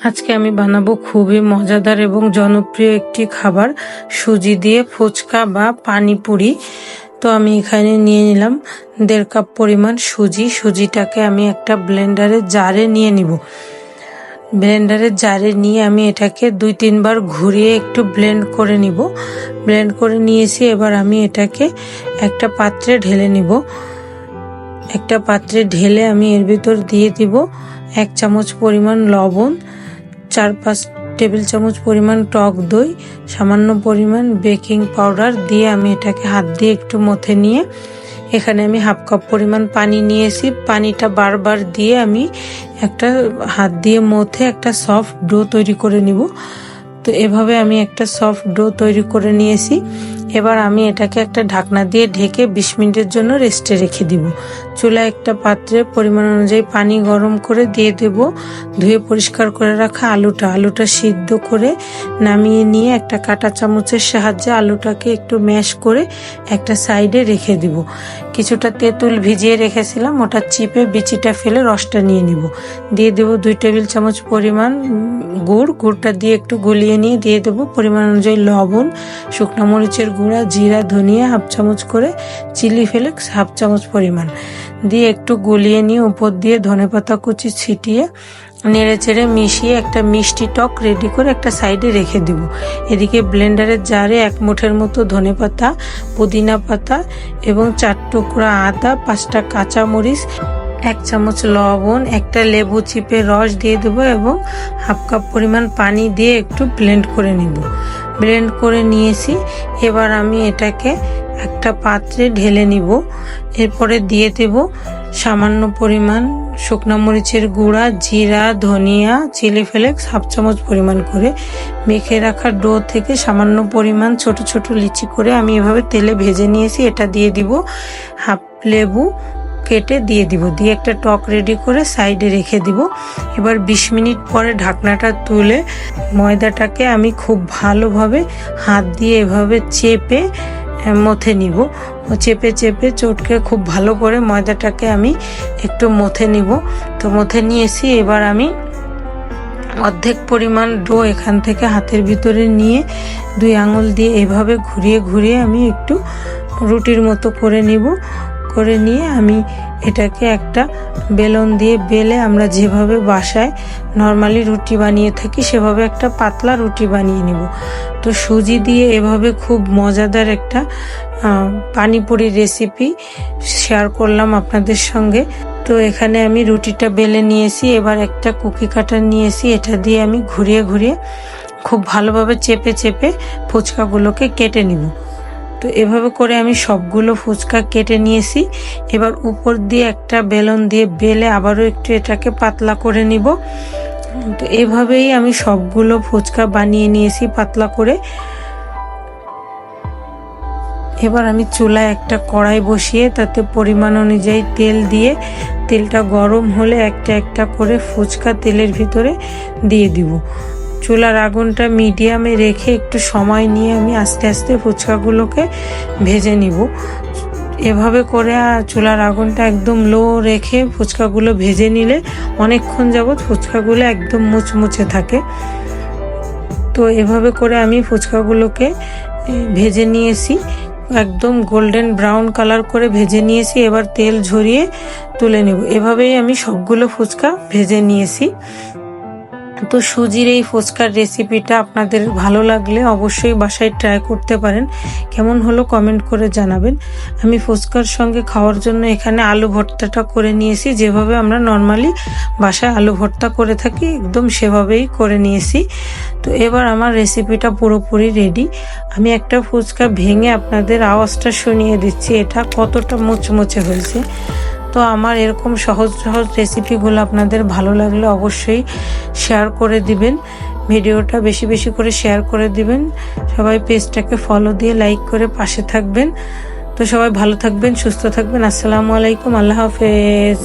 আজকে আমি বানাবো খুবই মজাদার এবং জনপ্রিয় একটি খাবার, সুজি দিয়ে ফুচকা বা পানিপুরি। তো আমি এখানে নিয়ে নিলাম দেড় কাপ পরিমাণ সুজি। সুজিটাকে আমি একটা ব্লেন্ডারে জারে নিয়ে নিব। ব্লেন্ডারের জারে নিয়ে আমি এটাকে দুই তিনবার ঘুরিয়ে একটু ব্লেন্ড করে নিব। ব্লেন্ড করে নিয়েছি, এবার আমি এটাকে একটা পাত্রে ঢেলে নিব। একটা পাত্রে ঢেলে আমি এর ভিতর দিয়ে দিব এক চামচ পরিমাণ লবণ চার পাঁচ টেবিল চামচ পরিমাণ টক দই, সামান্য পরিমাণ বেকিং পাউডার দিয়ে আমি এটাকে হাত দিয়ে একটু মথে নিয়ে এখানে আমি হাফ কাপ পরিমাণ পানি নিয়েছি। পানিটা বারবার দিয়ে আমি একটা হাত দিয়ে মথে একটা সফট ডো তৈরি করে নিব। তো এভাবে আমি একটা সফট ডো তৈরি করে নিয়েছি। এবার আমি এটাকে একটা ঢাকনা দিয়ে ঢেকে বিশ মিনিটের জন্য রেস্টে রেখে দিব। চুলা একটা পাত্রে পরিমাণ অনুযায়ী পানি গরম করে দিয়ে দেব। ধুয়ে পরিষ্কার করে রাখা আলুটা। আলুটা সিদ্ধ করে নামিয়ে নিয়ে একটা কাটা চামচের সাহায্যে আলুটাকে একটু ম্যাশ করে একটা সাইডে রেখে দিব। কিছুটা তেঁতুল ভিজিয়ে রেখেছিলাম, ওটা চিপে বিচিটা ফেলে রসটা নিয়ে নিব। দিয়ে দেবো দুই টেবিল চামচ পরিমাণ গুড়, গুড়টা দিয়ে একটু গুলিয়ে নিয়ে দিয়ে দেবো পরিমাণ অনুযায়ী লবণ, শুকনো মরিচের গুঁড়া, জিরা, ধনিয়া হাফ চামচ করে, চিলি ফ্লেক্স হাফ চামচ পরিমাণ। দিয়ে একটু গুলিয়ে নিয়ে উপর দিয়ে ধনেপাতা কুচি ছিটিয়ে নেড়ে চেড়ে মিশিয়ে একটা মিষ্টি টক রেডি করে একটা সাইডে রেখে দিব। এদিকে ব্লেন্ডারের জারে এক মুঠের মতো ধনে পাতা, পুদিনা পাতা এবং চার টুকরা আদা, পাঁচটা কাঁচা মরিচ এক চামচ লবণ, একটা লেবু চিপে রস দিয়ে দেবো এবং হাফ কাপ পরিমাণ পানি দিয়ে একটু ব্লেন্ড করে নিব। ব্লেন্ড করে নিয়েছি, এবার আমি এটাকে একটা পাত্রে ঢেলে নিব। এরপরে দিয়ে দেব সামান্য পরিমাণ শুকনো মরিচের গুঁড়া, জিরা, ধনিয়া, চিলি ফ্লেক্স, হাফ চামচ পরিমাণ করে মেখে রাখা ডো থেকে সামান্য পরিমাণ ছোট ছোট লিচি করে আমি এভাবে তেলে ভেজে নিয়েছি। এটা দিয়ে দিব হাফ লেবু কেটে দিয়ে দিব। দিয়ে একটা টক রেডি করে সাইডে রেখে দিব। এবার ২০ মিনিট পরে ঢাকনাটা তুলে ময়দাটাকে আমি খুব ভালোভাবে হাত দিয়ে এভাবে চেপে মথে নিব। চেপে চেপে চটকে খুব ভালো করে ময়দাটাকে আমি একটু মথে নিব। তো মথে নিয়েছি, এবার আমি অর্ধেক পরিমাণ ডো এখান থেকে হাতের ভিতরে নিয়ে দুই আঙুল দিয়ে এভাবে ঘুরিয়ে ঘুরিয়ে আমি একটু রুটির মতো করে নিব। করে নিয়ে আমি এটাকে একটা বেলন দিয়ে বেলে আমরা যেভাবে বাসায় নর্মালি রুটি বানিয়ে থাকি, সেভাবে একটা পাতলা রুটি বানিয়ে নিব। তো সুজি দিয়ে এভাবে খুব মজাদার একটা পানিপুরি রেসিপি শেয়ার করলাম আপনাদের সঙ্গে। তো এখানে আমি রুটিটা বেলে নিয়েছি, এবার একটা কুকি কাটার নিয়েছি, এটা দিয়ে আমি ঘুরিয়ে ঘুরিয়ে খুব ভালোভাবে চেপে চেপে ফুচকাগুলোকে কেটে নিব। তো এভাবে করে আমি সবগুলো ফুচকা কেটে নিয়েছি। এবার উপর দিয়ে একটা বেলন দিয়ে বেলে আবারও একটু এটাকে পাতলা করে নিব। তো এভাবেই আমি সবগুলো ফুচকা বানিয়ে নিয়েছি পাতলা করে। এবার আমি চুলায় একটা কড়াই বসিয়ে তাতে পরিমাণ অনুযায়ী তেল দিয়ে তেলটা গরম হলে একটা একটা করে ফুচকা তেলের ভিতরে দিয়ে দিব। চুলার আগুনটা মিডিয়ামে রেখে একটু সময় নিয়ে আমি আস্তে আস্তে ফুচকাগুলোকে ভেজে নিব। এভাবে করে চুলার আগুনটা একদম লো রেখে ফুচকাগুলো ভেজে নিলে অনেকক্ষণ যাবৎ ফুচকাগুলো একদম মুচমুচে থাকে। তো এভাবে করে আমি ফুচকাগুলোকে ভেজে নিয়েছি। একদম গোল্ডেন ব্রাউন কালার করে ভেজে নিয়েছি। এবার তেল ঝরিয়ে তুলে নেব। এভাবেই আমি সবগুলো ফুচকা ভেজে নিয়েছি। তো সুজির এই ফুচকার রেসিপিটা আপনাদের ভালো লাগলে অবশ্যই বাসায় ট্রাই করতে পারেন। কেমন হলো কমেন্ট করে জানাবেন। আমি ফুচকার সঙ্গে খাওয়ার জন্য এখানে আলু ভর্তাটা করে নিয়েছি। যেভাবে আমরা নর্মালি বাসায় আলু ভর্তা করে থাকি, একদম সেভাবেই করে নিয়েছি। তো এবার আমার রেসিপিটা পুরোপুরি রেডি আমি একটা ফুচকা ভেঙে আপনাদের আওয়াজটা শুনিয়ে দিচ্ছি। এটা কতটা মুচমুচে হয়েছে। তো আমার এরকম সহজ সহজ রেসিপিগুলো আপনাদের ভালো লাগলে অবশ্যই শেয়ার করে দিবেন। ভিডিওটা বেশি বেশি করে শেয়ার করে দিবেন। সবাই পেজটাকে ফলো দিয়ে লাইক করে পাশে থাকবেন। তো সবাই ভালো থাকবেন, সুস্থ থাকবেন। আসসালামু আলাইকুম, আল্লাহ হাফেজ।